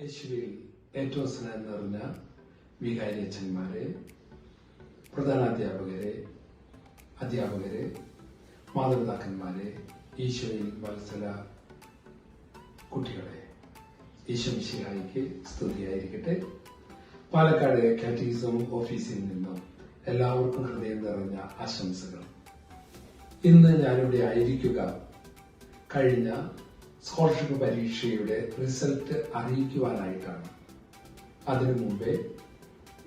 യേശുവിൽ ഏറ്റവും സ്നേഹം നിറഞ്ഞ വികാരിയച്ഛന്മാരെ പ്രധാന അധ്യാപകരെ അധ്യാപകരെ മാതാപിതാക്കന്മാരെ ഈശോയിൽ വത്സല കുട്ടികളെ ഈശോ മിശിഹായിക്ക് സ്തുതിയായിരിക്കട്ടെ. പാലക്കാട് കാറ്റീസം ഓഫീസിൽ നിന്നും എല്ലാവർക്കും ഹൃദയം നിറഞ്ഞ ആശംസകൾ. ഇന്ന് ഞാനിവിടെ ആയിരിക്കുക കഴിഞ്ഞ സ്കോളർഷിപ്പ് പരീക്ഷയുടെ റിസൾട്ട് അറിയിക്കുവാനായിട്ടാണ്. അതിനു മുമ്പേ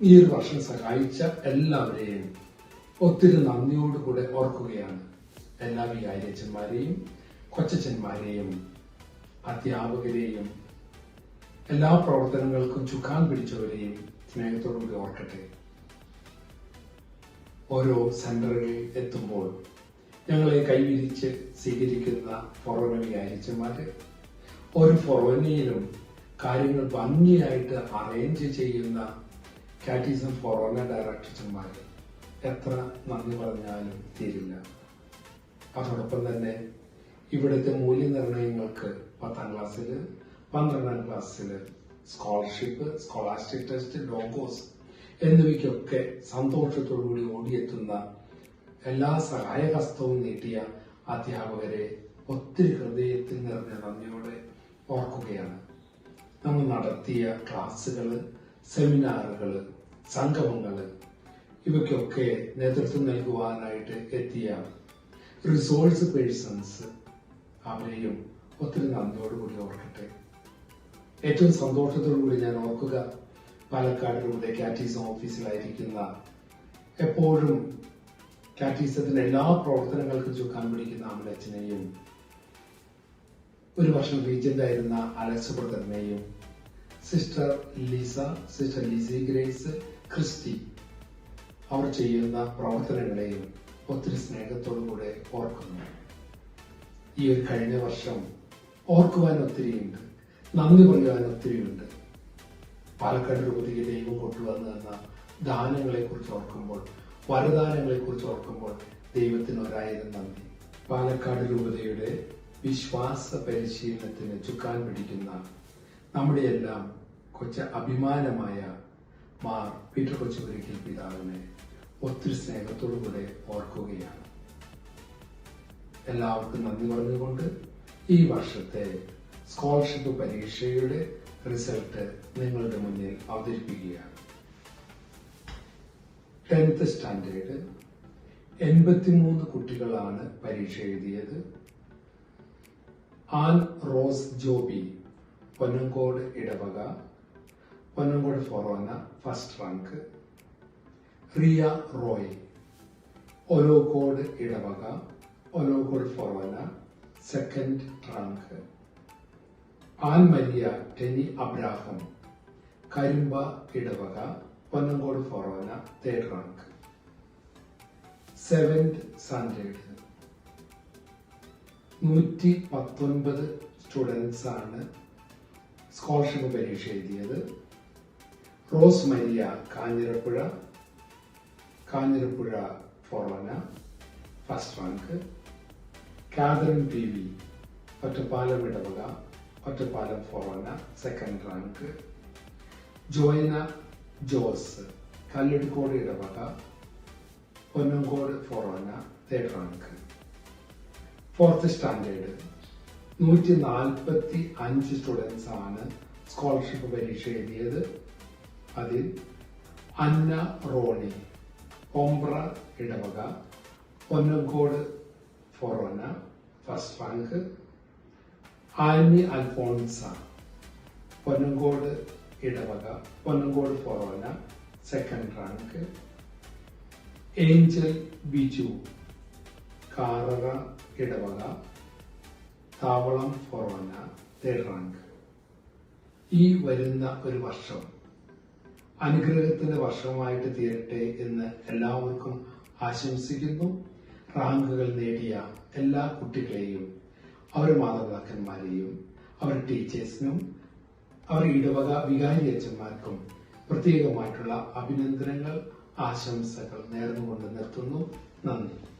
ഈ ഒരു വർഷം സഹായിച്ച എല്ലാവരെയും ഒത്തിരി നന്ദിയോടുകൂടെ ഓർക്കുകയാണ്. എല്ലാ വികാരിയച്ഛന്മാരെയും കൊച്ചച്ഛന്മാരെയും അധ്യാപകരെയും എല്ലാ പ്രവർത്തനങ്ങൾക്കും ചുക്കാൻ പിടിച്ചവരെയും സ്നേഹത്തോടുകൂടി ഓർക്കട്ടെ. ഓരോ സെന്ററുകളിൽ എത്തുമ്പോൾ ഞങ്ങളെ കൈവിരിച്ച് സ്വീകരിക്കുന്ന ഫൊറോന വികാരിച്ചന്മാര് ഒരു ഫൊറോനയിലും കാര്യങ്ങൾ ഭംഗിയായിട്ട് അറേഞ്ച് ചെയ്യുന്ന കാറ്റീസം ഫൊറോന ഡയറക്ടർമാർ എത്ര നന്ദി പറഞ്ഞാലും തീരില്ല. അതോടൊപ്പം തന്നെ ഇവിടുത്തെ മൂല്യനിർണയങ്ങൾക്ക് പത്താം ക്ലാസ്സിൽ പന്ത്രണ്ടാം ക്ലാസ്സിൽ സ്കോളർഷിപ്പ് സ്കോളാസ്റ്റിക് ടെസ്റ്റ് ഡോഗോസ് എന്നിവയ്ക്കൊക്കെ സന്തോഷത്തോടുകൂടി ഓടിയെത്തുന്ന എല്ലാ സഹായഹസ്തവും നീട്ടിയ അധ്യാപകരെ ഒത്തിരി ഹൃദയത്തിൽ നിറഞ്ഞ നന്ദിയോടെ ഓർക്കുകയാണ്. നമ്മൾ നടത്തിയ ക്ലാസ്സുകൾ സെമിനാറുകൾ സംഗമങ്ങൾ ഇവയ്ക്കൊക്കെ നേതൃത്വം നൽകുവാനായിട്ട് എത്തിയ റിസോഴ്സ് പേഴ്സൺസ് അവരെയും ഒത്തിരി നന്ദിയോടുകൂടി ഓർക്കട്ടെ. ഏറ്റവും സന്തോഷത്തോടുകൂടി ഞാൻ ഓർക്കുക പാലക്കാടിലൂടെ കാറ്റീസം ഓഫീസിലായിരിക്കുന്ന എപ്പോഴും കാറ്റീസത്തിന്റെ എല്ലാ പ്രവർത്തനങ്ങൾക്കും ചുക്കാൻ പിടിക്കുന്ന അമലച്ചനെയും ഒരു വർഷം റീജന്റ് ആയിരുന്ന അലക്സ് ബ്രദറിനെയും sister Lisa sister Lissy grace Christy അവർ ചെയ്യുന്ന പ്രവർത്തനങ്ങളെയും ഒത്തിരി സ്നേഹത്തോടുകൂടെ ഓർക്കുന്നു. ഈ ഒരു കഴിഞ്ഞ വർഷം ഓർക്കുവാൻ ഒത്തിരിയുണ്ട് നന്ദി പറയുവാൻ ഒത്തിരിയുണ്ട്. പാലക്കാട് രൂപതയ്ക്ക് ദൈവം കൊണ്ടുവന്നു ദാനങ്ങളെ കുറിച്ച് ഓർക്കുമ്പോൾ വരദാനങ്ങളെ കുറിച്ച് ഓർക്കുമ്പോൾ ദൈവത്തിന് ഒരായിരം നന്ദി. പാലക്കാട് രൂപതയുടെ വിശ്വാസ പരിശീലനത്തിന് ചുക്കാൻ പിടിക്കുന്ന നമ്മുടെ എല്ലാം കൊച്ച അഭിമാനമായ മാർ പീറ്റർ കൊച്ചുപുരയ്ക്കൽ പിതാവിനെ ഒത്തിരി സ്നേഹത്തോടുകൂടെ ഓർക്കുകയാണ്. എല്ലാവർക്കും നന്ദി പറഞ്ഞുകൊണ്ട് ഈ വർഷത്തെ സ്കോളർഷിപ്പ് പരീക്ഷയുടെ റിസൾട്ട് നിങ്ങളുടെ മുന്നിൽ അവതരിപ്പിക്കുകയാണ്. ടെൻത്ത് സ്റ്റാൻഡേർഡ് എൺപത്തിമൂന്ന് കുട്ടികളാണ് പരീക്ഷ എഴുതിയത്. ആൻ റോസ് ജോബി പൊന്നങ്കോട് ഇടവക Ponnamkode forane first rank. Riya Roy Olokkode ഇടവക Olokkode forane second rank. Ann Maria Teny Abraham Karimba ഇടവക Ponnamkode forane third rank seventh standard നൂറ്റി പത്തൊൻപത് സ്റ്റുഡൻസ് ആണ് സ്കോളർഷിപ്പ് പരീക്ഷ എഴുതിയത്. Rose Maria Kanjirapuzha Kanjirapuzha forane first rank Catherine T V Ottapalam ഇടവക Ottapalam forane second rank Joyana Jose Kalladikode ഇടവക Ponnamkode forane third rank. Fourth standard നൂറ്റി നാൽപ്പത്തി അഞ്ച് സ്റ്റുഡൻസ് ആണ് സ്കോളർഷിപ്പ് പരീക്ഷ എഴുതിയത്. അതിൽ അന്ന റോണി ഒമ്പ്ര ഇടവക Ponnamkode forane first rank. Annie Alphonsa Ponnamkode ഇടവക Ponnamkode forane second rank Angel Biju Karatta ഇടവക താവളം ഫൊറോന തേർഡ് റാങ്ക് ഈ വരുന്ന ഒരു വർഷം അനുഗ്രഹത്തിന്റെ വർഷമായിട്ട് തീരട്ടെ എന്ന് എല്ലാവർക്കും ആശംസിക്കുന്നു. റാങ്കുകൾ നേടിയ എല്ലാ കുട്ടികളെയും അവരുടെ മാതാപിതാക്കന്മാരെയും അവരുടെ ടീച്ചേഴ്സിനും അവർ ഇടവക വികാരി അച്ഛന്മാർക്കും പ്രത്യേകമായിട്ടുള്ള അഭിനന്ദനങ്ങൾ ആശംസകൾ നേർന്നുകൊണ്ട് നിർത്തുന്നു. നന്ദി.